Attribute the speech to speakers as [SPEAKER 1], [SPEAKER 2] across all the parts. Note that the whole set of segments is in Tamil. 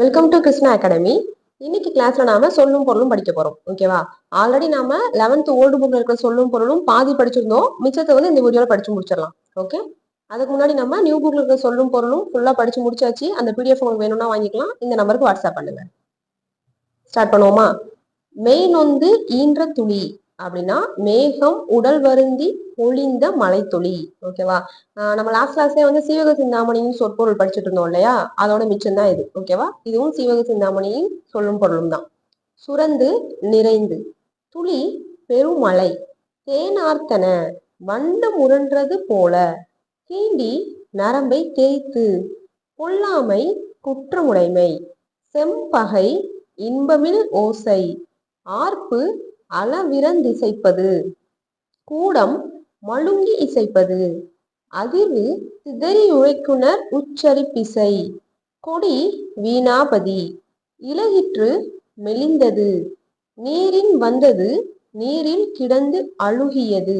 [SPEAKER 1] வெல்கம் டு கிருஷ்ணா அகாடமி இன்னைக்கு கிளாஸ்ல நாம சொல்லும் பொருளும் படிக்க போறோம். ஓகேவா ஆல்ரெடி நாம லெவன்த் ஓல்டு புக்ல இருக்கிற சொல்லும் பொருளும் பாதி படிச்சிருந்தோம். மிச்சத்தை வந்து இந்த வீடியோல படிச்சு முடிச்சிடலாம். ஓகே அதுக்கு முன்னாடி நம்ம நியூ புக்ல இருக்கிற சொல்லும் பொருளும் ஃபுல்லா படிச்சு முடிச்சாச்சு. அந்த பிடிஎஃப் உங்களுக்கு வேணும்னா வாங்கிக்கலாம். இந்த நம்பருக்கு வாட்ஸ்அப் பண்ணுங்க. ஸ்டார்ட் பண்ணுவோமா? மெய் நொந்து ஈன்ற துளி. அப்படின்னா மேகம் உடல் வருந்தி பொழிந்த மலைத்துளி. ஓகேவா நம்ம லாஸ்ட் கிளாஸ்லயே வந்து சீவக சிந்தாமணியின் சொற்பொருள் படிச்சுட்டு இருந்தோம் இல்லையா? அதோட மிச்சம் தான் இது. ஓகேவா இதுவும் சீவக சிந்தாமணியின் சொல்லும் பொருளும் தான். சுரந்து நிறைந்து. துளி பெருமலை. தேனார்த்தன. வண்டு முரன்றது போல. தீண்டி நரம்பை தேய்த்து. பொல்லாமை குற்றமுடைமை. செம்பகை இன்பமில் ஓசை. ஆர்ப்பு அளவிறந்திசைப்பது கூடம் மழுங்கி இசைப்பது. அதிர்வு சிதறி உழைக்குனர் உச்சரிப்பிசை கொடி வீணாபதி. இலகிற்று மெலிந்தது. நீரின் வந்தது நீரில் கிடந்து அழுகியது.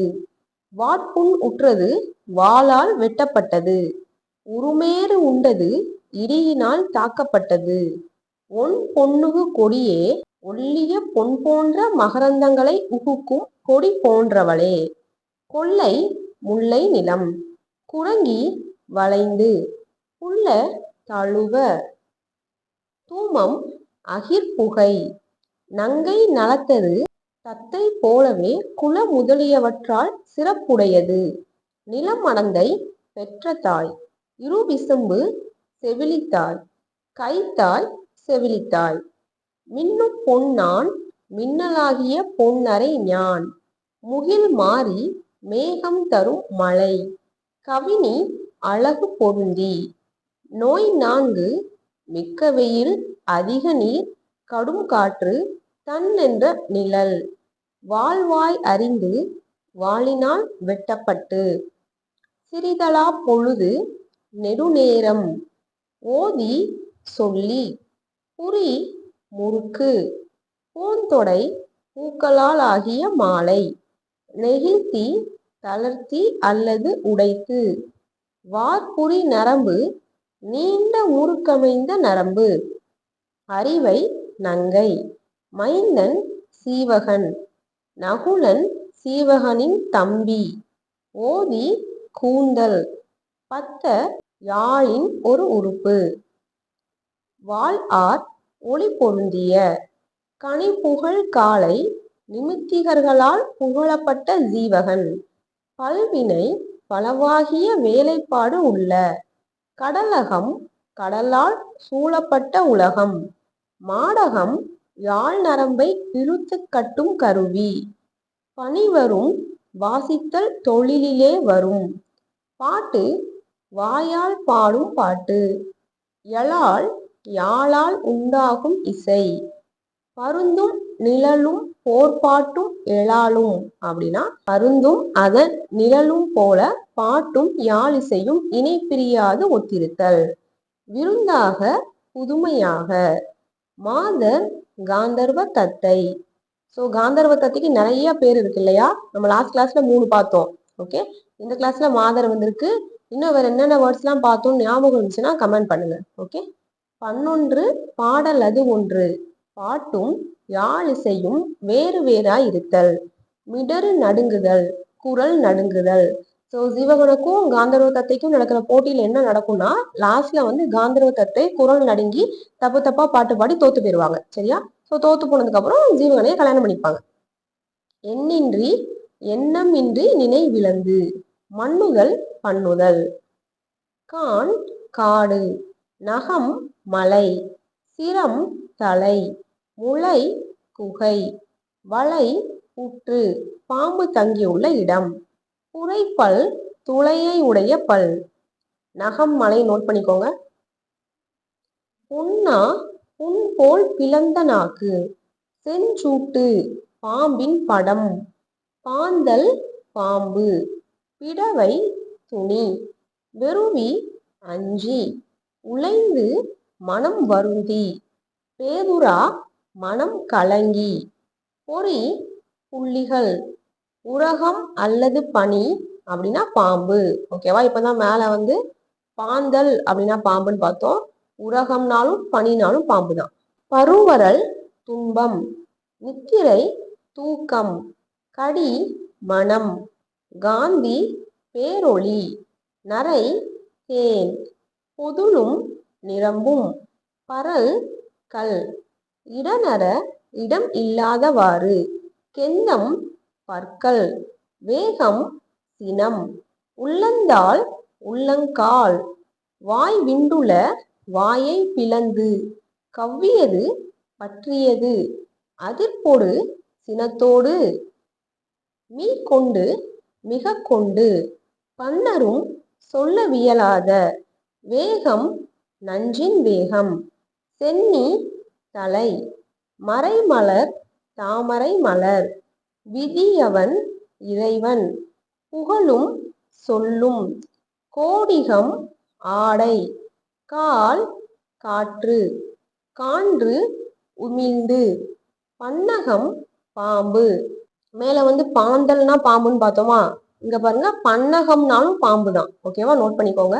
[SPEAKER 1] வாட்புண் உற்றது வாளால் வெட்டப்பட்டது. உருமேறு உண்டது இடியினால் தாக்கப்பட்டது. ஒன் பொன்னுகு கொடியே ஒல்லிய பொன் போன்ற மகரந்தங்களை உகுக்கும் கொடி போன்றவளே. கொள்ளை முல்லை நிலம். குரங்கி வளைந்து புள்ள தழுவ. தூமம் அகிர்புகை நங்கை நலத்தது தத்தை போலவே குல முதலியவற்றால் சிறப்புடையது. நிலமடந்தை பெற்ற தாய். இருபிசம்பு செவிலித்தாய். கைத்தாய் செவிலித்தாய். மின்னும் பொன்னான் மின்னலாகிய பொன்னரை ஞான். முகில் மாறி மேகம் தரும் மழை. கவினி அழகு பொருந்தி. நோய் நான்கு மிக்க வெயில் அதிக நீர் கடும் காற்று தன் என்ற நிழல். வாழ்வாய் அறிந்து வாளினால் வெட்டப்பட்டு. சிறிதலா பொழுது நெடுநேரம். ஓதி சொல்லி புரி முறுக்கு. பூந்தொடை பூக்களால் ஆகிய மாலை. நெகிழ்த்தி தளர்த்தி அல்லது உடைத்து. வார்புரி நரம்பு நீண்ட முறுக்கமைந்த நரம்பு. அறிவை நங்கை. மைந்தன் சீவகன். நகுலன் சீவகனின் தம்பி. ஓதி கூந்தல். பத்த யாழின் ஒரு உறுப்பு. வாள் ஆர் ஒளி பொருந்திய கனி புகழ் காலை நிமித்திகர்களால் புகழப்பட்ட ஜீவகன். பல்வினை பலவாகிய வேலைப்பாடு உள்ள கடலகம் கடலால் சூழப்பட்ட உலகம். மாடகம் யாழ் நரம்பை இழுத்து கட்டும் கருவி. பனிவரும் வாசித்தல் தொழிலிலே வரும். பாட்டு வாயால் பாடும் பாட்டு. எழால் யாழால் உண்டாகும் இசை. பருந்தும் நிழலும் போர்ப்பாட்டும் எழாலும் அப்படின்னா பருந்தும் அதன் நிழலும் போல பாட்டும் யாழிசையும் இணை பிரியாது ஒத்திருத்தல். விருந்தாக புதுமையாக. மாதர் காந்தர்வ தத்தை. ஸோ காந்தர்வ தத்தைக்கு நிறைய பேர் இருக்கு இல்லையா? நம்ம லாஸ்ட் கிளாஸ்ல மூணு பார்த்தோம். ஓகே இந்த கிளாஸ்ல மாதர் வந்திருக்கு. இன்னும் வேற என்னென்ன வேர்ட்ஸ்லாம் பார்த்தோம் ஞாபகம் இருந்துச்சுன்னா கமெண்ட் பண்ணுங்க. ஓகே பன்னொன்று பாடல் அது ஒன்று. பாட்டும் யாழ் இசையும் வேறு வேறாய் இருத்தல். மிடறு நடுங்குதல் குரல் நடுங்குதல். ஸோ சிவகனுக்கும் காந்தர்வ தத்தைக்கும் நடக்கிற போட்டியில் என்ன நடக்கும்னா லாஸ்ட்ல வந்து காந்தர்வ தத்தை குரல் நடுங்கி தப்பு தப்பா பாட்டு பாடி தோத்து போயிடுவாங்க சரியா? ஸோ தோத்து போனதுக்கு அப்புறம் ஜீவகனையை கல்யாணம் பண்ணிப்பாங்க. எண்ணின்றி எண்ணம் இன்றி நினைவிழந்து மண்ணுதல் பண்ணுதல். கான் காடு. நகம் மலை சிரம் தலை முளை குகை வளை புற்று பாம்பு தங்கியுள்ள இடம் புரைப்பல் துளையை உடைய பல். நகம் மலை நோட் பண்ணிக்கோங்க. புன்னா புண் போல் பிளந்த நாக்கு செஞ்சூட்டு பாம்பின் படம் பாந்தல் பாம்பு பிடவை துணி வெறுவி அஞ்சி உழைந்து மனம் வருந்தி பேதுரா மனம் கலங்கி. பொறி புள்ளிகள் உரகம் அல்லது பனி அப்படின்னா பாம்பு. ஓகேவா? இப்பதான் மேல வந்து பாந்தல் அப்படின்னா பாம்புன்னு பார்த்தோம். உரகம்னாலும் பனினாலும் பாம்பு தான் பருவரல் துன்பம் நித்திரை தூக்கம் கடி மனம் காந்தி பேரொளி நரை தேன் பொதுளும் நிரம்பும் பரல் கல். இடனர இடம் இல்லாதவாறு. கெந்தம் பற்கள். வேகம் சினம். உள்ளந்தால் உள்ளங்கால். வாய் விண்டுல வாயை பிளந்து. கவ்வியது பற்றியது. அதிர்ப்பொடு சினத்தோடு. மீ கொண்டு மிக கொண்டு பன்னரும் சொல்லவியலாத. வேகம் நஞ்சின் வேகம். சென்னி தலை. மறைமலர் தாமரை மலர். விதியவன் இறைவன். புகழும் சொல்லும். கோடிகம் ஆடை. கால் காற்று. கான்று உமிழ்ந்து. பன்னகம் பாம்பு. மேல வந்து பாந்தல்னா பாம்புன்னு பார்த்தோமா? இங்க பாருங்க பன்னகம்னாலும் பாம்பு தான் ஓகேவா? நோட் பண்ணிக்கோங்க.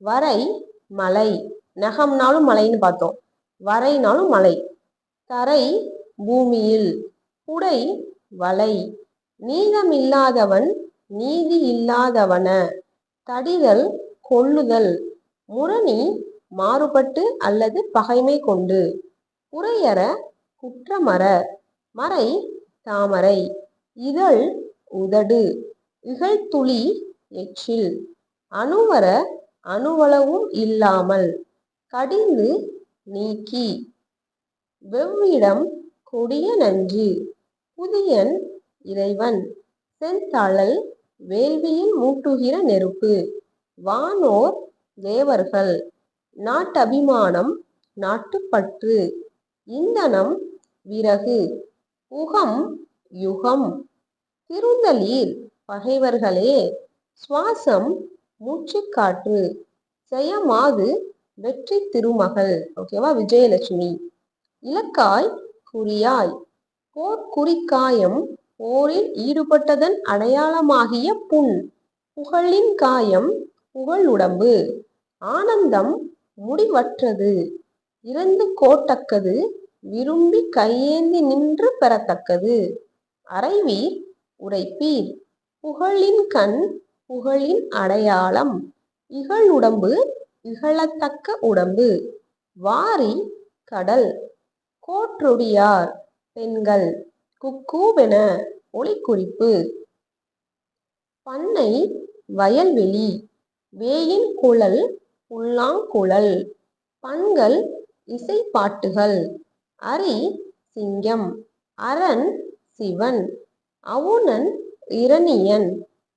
[SPEAKER 1] வரை மலை. நகம்னாலும் மலைன்னு பார்த்தோம். வரைனாலும் மலை. தரை பூமியில். குடை வலை. நீதமில்லாதவன் நீதி இல்லாதவன. தடிதல் கொள்ளுதல். முரணி மாறுபட்டு அல்லது பகைமை கொண்டு. குறையற குற்றமற. மறை தாமரை. இதழ் உதடு. இகழ்துளி எச்சில். அணுவர அணுவளவும் இல்லாமல். கடிந்து நீக்கி. வெவ்விடம் கொடிய நன்று. புதியன் இறைவன். செந்தழல் வேள்வியில் மூட்டுகிற நெருப்பு. வானோர் தேவர்கள். நாட்டபிமானம் நாட்டுப்பற்று. இந்தனம் விறகு. உகம் யுகம். திருந்தலீர் பகைவர்களே சுவாசம் மூச்சுக்காற்று. செயமாது வெற்றி திருமகள் ஓகேவா விஜயலட்சுமி. இலக்காய் குறியாய். போர்க்குறிக்காயம் போரில் ஈடுபட்டதன் அடையாளமாகிய புண். புகழின் காயம் புகழ் உடம்பு. ஆனந்தம் முடிவற்றது. இறந்து கோட்டக்கது விரும்பி கையேந்தி நின்று பெறத்தக்கது. அறைவீர் உரைப்பீர். புகழின் கண் புகழின் அடையாளம். இகழுடம்பு இகழத்தக்க உடம்பு. வாரி கடல். கோற்றுடியார் பெண்கள். குக்கூவென ஒளிக்குறிப்பு பண்ணை வயல்வெளி. வேயின் குழல் உள்ளாங்குழல். பண்கள் இசைப்பாட்டுகள். அரி சிங்கம். அரண் சிவன். அவுணன் இரணியன்.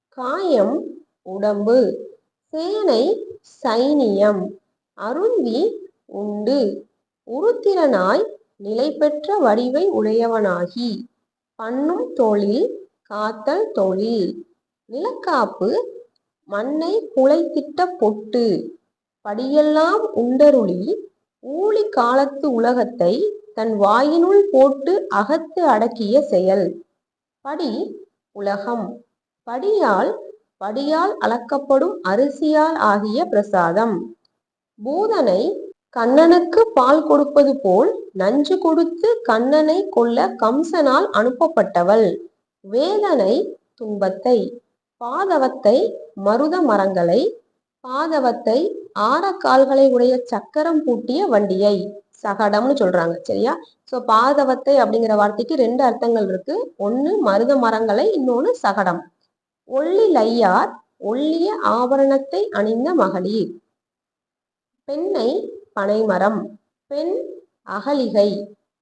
[SPEAKER 1] காயம் உடம்பு. சேனை சைனியம். அருந்தி உண்டு. உருத்திரனாய் நிலை பெற்ற வடிவை உடையவனாகி பண்ணும் தொழில் காத்தல் தொழில் நிலக்காப்பு மண்ணை குலைத்திட்ட பொட்டு. படியெல்லாம் உண்டருளி ஊழி காலத்து உலகத்தை தன் வாயினுள் போட்டு அகத்து அடக்கிய செயல். படி உலகம். படியால் படியால் அளக்கப்படும் அரிசியால் ஆகிய பிரசாதம். பூதனை கண்ணனுக்கு பால் கொடுப்பது போல் நஞ்சு கொடுத்து கண்ணனை கொல்ல கம்சனால் அனுப்பப்பட்டவள். வேதனை துன்பத்தை. பாதவத்தை மருத மரங்களை. பாதவத்தை ஆரக்கால்களை உடைய சக்கரம் பூட்டிய வண்டியை. சகடம்னு சொல்றாங்க சரியா? சோ பாதவத்தை அப்படிங்கிற வார்த்தைக்கு ரெண்டு அர்த்தங்கள் இருக்கு. ஒன்னு மருத மரங்களை இன்னொன்னு சகடம். ஒள்ளி லையார் ஒள்ளிய ஆபரணத்தை அணிந்த மகளிர். பெண்ணை பனைமரம் பெண் அகலிகை.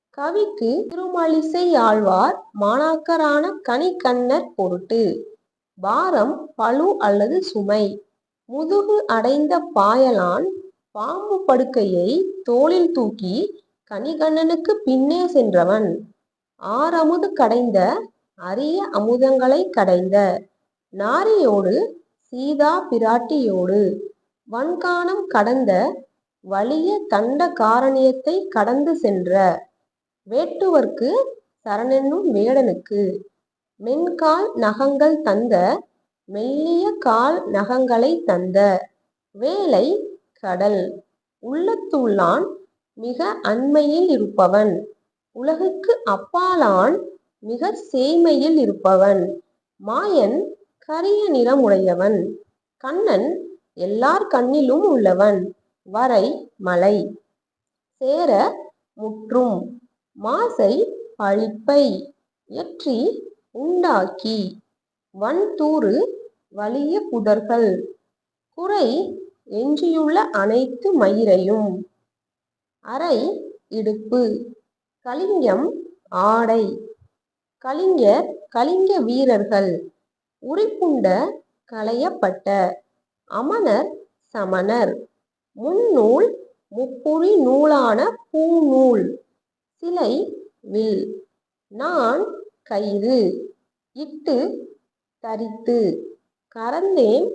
[SPEAKER 1] கவிக்கு திருமலிசை ஆழ்வார் மாணாக்கரான கனிக்கண்ணர் பொருட்டு. பாரம் பழு அல்லது சுமை. முதுகு அடைந்த பாயலான் பாம்பு படுக்கையை தோளில் தூக்கி கனிகண்ணனுக்கு பின்னே சென்றவன். ஆறமுது கடைந்த அரிய அமுதங்களை கடைந்த நாரியோடு சீதா பிராட்டியோடு வன்காணம் கடந்த வலிய தண்ட காரணியத்தை கடந்து சென்ற வேட்டுவர்க்கு சரணென்னும் வேடனுக்கு மென்கால் நகங்கள் தந்த மெல்லிய கால் நகங்களை தந்த வேலை கடல். உள்ளத்துள்ளான் மிக அண்மையில் இருப்பவன். உலகுக்கு அப்பாலான் மிக சேமையில் இருப்பவன். மாயன் கரிய நிறமுடையவன் கண்ணன் எல்லார் கண்ணிலும் உள்ளவன். வரை மலை. சேர முற்றும். மாசை பழிப்பை. எற்றி உண்டாக்கி. வன்தூறு வலிய புதர்கள். குறை எஞ்சியுள்ள அனைத்து மயிரையும். அரை இடுப்பு. கலிங்கம் ஆடை. கலிங்கர் கலிங்க வீரர்கள். உரிப்புண்ட களையப்பட்ட அமனர் சமணர். முன்னூல் முப்புரி நூலான பூநூல். சிலை வில் நான் கயிறு இட்டு தரித்து கரந்தேம்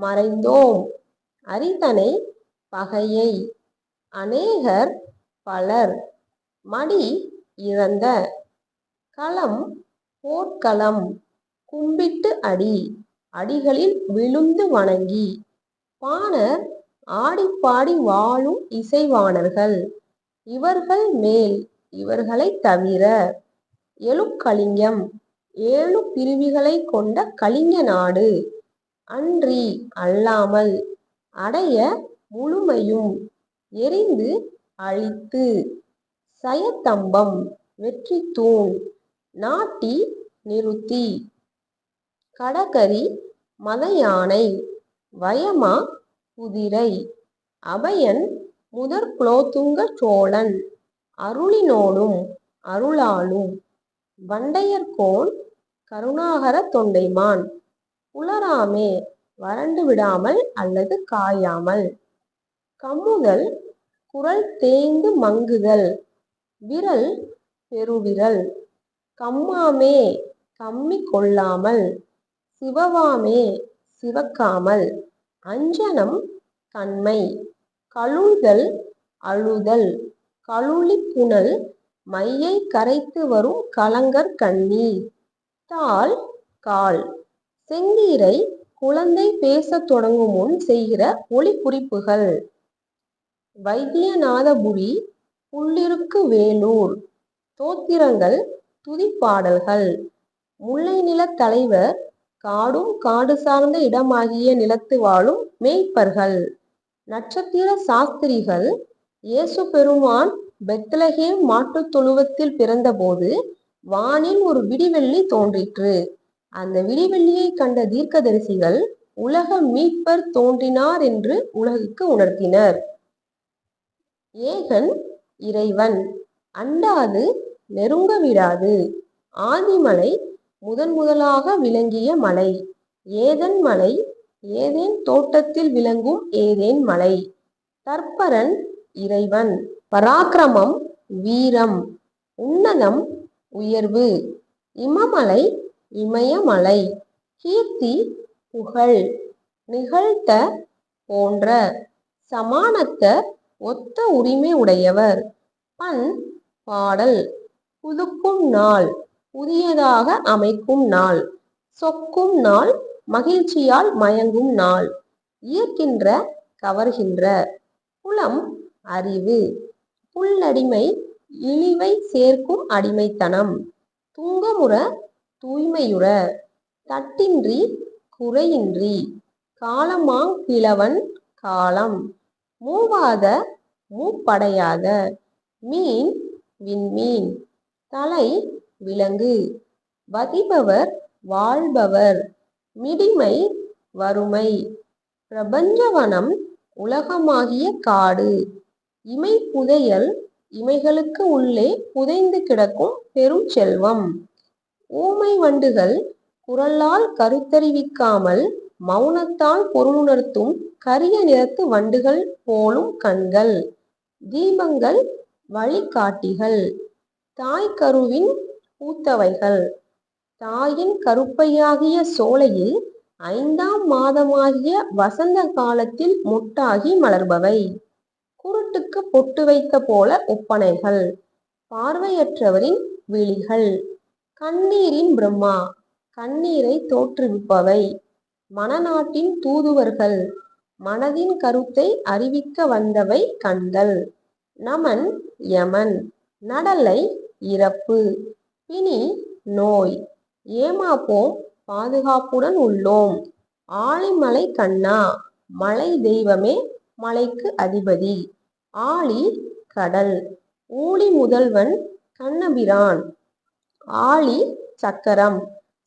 [SPEAKER 1] மறைந்தோம் அரிதனை பகையை. அநேகர் பலர் மடி இழந்த களம் போர்க்களம். கும்பிட்டு அடி. அடிகளில் விழுந்து வணங்கி. பாணர் ஆடிப்பாடி வாழும் இசைவாணர்கள். இவர்கள் மேல் இவர்களை தவிர எழுக்கலிங்கம் ஏழு பிரிவுகளை கொண்ட கலிங்க நாடு. அன்றி அல்லாமல் அடைய முழுமையும் எரிந்து அழித்து. சயத்தம்பம் வெற்றி தூண் நாட்டி நிறுத்தி. கடகரி மதயானை வயமா குதிரை அபயன் முதற் குலோத்துங்க சோழன் அருளினோடும் அருளாலும் வண்டையர்கோன் கருணாகர தொண்டைமான் புலராமே வறண்டு விடாமல் அல்லது காயாமல் கம்முதல் குரல் தேய்ந்து மங்குதல் விரல் பெருவிரல் கம்மாமே கம்மி கொள்ளாமல் சிவவாமே சிவக்காமல் அஞ்சனம் கண்மை கழுதல் அழுதல் கழுழிப் புனல் மையை கரைத்து வரும் கலங்கர் கண்ணி தாள் கால் செங்கீரை குழந்தை பேசத் தொடங்கும் முன் செய்கிற ஒலிக்குறிப்புகள் வைத்தியநாதபுரி புள்ளிருக்கு வேலூர் தோத்திரங்கள் துதிப்பாடல்கள் முல்லை நில தலைவர் காடும் காடு சார்ந்த இடமாகிய நிலத்து வாழும் மேய்ப்பர்கள். நட்சத்திர சாஸ்திரிகள் இயேசு பெருமான் பெத்லகேம் மாட்டுத் தொழுவத்தில் பிறந்தபோது வானில் ஒரு விடிவெள்ளி தோன்றிற்று. அந்த விடிவெள்ளியை கண்ட தீர்க்கதரிசிகள் உலக மீட்பர் தோன்றினார் என்று உலகுக்கு உணர்த்தினர். ஏகன் இறைவன் அண்டாது நெருங்க விடாது ஆதிமலை முதன் முதலாக விளங்கிய மலை. ஏதன் மலை? ஏதேன் தோட்டத்தில் விளங்கும் ஏதேன் மலை? தற்பரன் இறைவன். பராக்கிரமம் வீரம். உன்னதம் உயர்வு. இமமலை இமயமலை. கீர்த்தி புகழ். நிகழ்த்த போன்ற. சமானத்த ஒத்த உரிமை உடையவர். பண் பாடல். புதுக்கும் நாள். புதியதாக அமைக்கும் நாள். சொக்கும் நாள் மகிழ்ச்சியால் மயங்கும் நாள். ஈர்க்கின்ற கவர்கின்ற. புலம் அறிவு. புல்லடிமை இழிவை சேர்க்கும் அடிமைத்தனம். துங்கமுற தூய்மையுற. தட்டின்றி குறையின்றி. காலமாங் கிழவன் காலம். மூவாத மூப்படையாத. மீன் விண்மீன். தலை விலங்கு. வதிபவர் வாழ்பவர். மிடிமை வறுமை. பிரபஞ்சவனம் உலகமாகிய காடு. இமை புதையல் இமைகளுக்கு உள்ளே புதைந்து கிடக்கும் பெரும் செல்வம். ஊமை வண்டுகள் குரலால் கருத்தறிவிக்காமல் மௌனத்தால் பொருளுணர்த்தும் கரிய நிறத்து வண்டுகள் போலும் கண்கள். தீபங்கள் வழிகாட்டிகள். தாய் கருவின் பூத்தவைகள். தாயின் கருப்பையாகிய சோலையில் ஐந்தாம் மாதமாகிய வசந்த காலத்தில் முட்டாகி மலர்பவை. குருட்டுக்கு பொட்டு வைத்த போல ஒப்பனைகள். பார்வையற்றவரின் விழிகள். கண்ணீரின் பிரம்மா. கண்ணீரை தோற்றுவிப்பவை. மனநாட்டின் தூதுவர்கள். மனதின் கருத்தை அறிவிக்க வந்தவை கண்கள். நமன் யமன். நடலை இறப்பு. இனி நோய். ஏமாப்போம் பாதுகாப்புடன் உள்ளோம். ஆழிமலை கண்ணா மலை தெய்வமே மலைக்கு அதிபதி. ஆழி கடல் ஊழி முதல்வன் கண்ணபிரான். ஆழி சக்கரம்.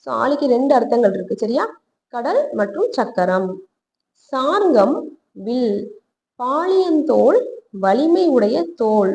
[SPEAKER 1] ஸோ ஆழிக்கு ரெண்டு அர்த்தங்கள் இருக்கு சரியா? கடல் மற்றும் சக்கரம். சார்கம் வில். பாளியந்தோல் வலிமை உடைய தோல்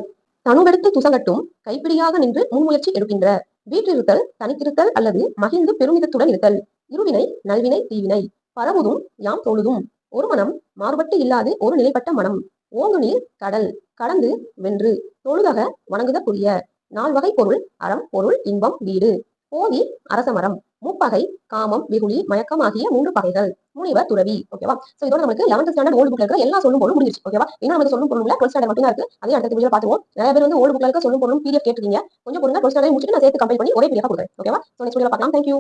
[SPEAKER 1] தனுவெடுத்து துசங்கட்டும் கைப்பிடியாக நின்று முன்முயற்சி எடுக்கின்ற வீற்றிருத்தல் தனித்திருத்தல் அல்லது மகிழ்ந்து பெருமிதத்துடன் இருத்தல். இருவினை நல்வினை தீவினை. பரவுதும் யாம் தோழுதும். ஒரு மனம் மாறுபட்டு இல்லாது ஒரு நிலைப்பட்ட மனம். ஓங்கு நீர் கடல். கடந்து வென்று. தொழுதக வணங்குதற்குரிய நால்வகை பொருள் அறம் பொருள் இன்பம் வீடு. போதி அரசமரம். முப்பகை காமம் வெகுளி மயக்கம் ஆகிய மூன்று பகைகள். முனிவர் துறவி ஓகேவா சோ இதோட நமக்கு லெவன்த் ஸ்டாண்டர்ட் ஓல்டு புக்ல இருக்கிற எல்லா சொல்லும் பொருளும் முடிஞ்சிருச்சு ஓகேவா ஏன்னா நமக்கு சொல்லும் பொருள் டுவெல்த் ஸ்டாண்டர்ட் மட்டும் தான் இருக்கு. அதே அடுத்த வீடியோ பாத்துவோம் நிறைய பேர் வந்து ஓல்டு புக்ல இருக்க சொல்லும் பொருளும் பீடிஎஃப் கேட்டிருக்கீங்க. கொஞ்சம் பொருள் டுவெல்த் ஸ்டாண்டர்ட் முடிச்சுட்டு நான் சேர்த்து கம்பைல் பண்ணி ஒரே பீடிஎஃப் கொடுக்குறேன் ஓகேவா சோ நெக்ஸ்ட் வீடியோ பார்க்கலாம். Thank you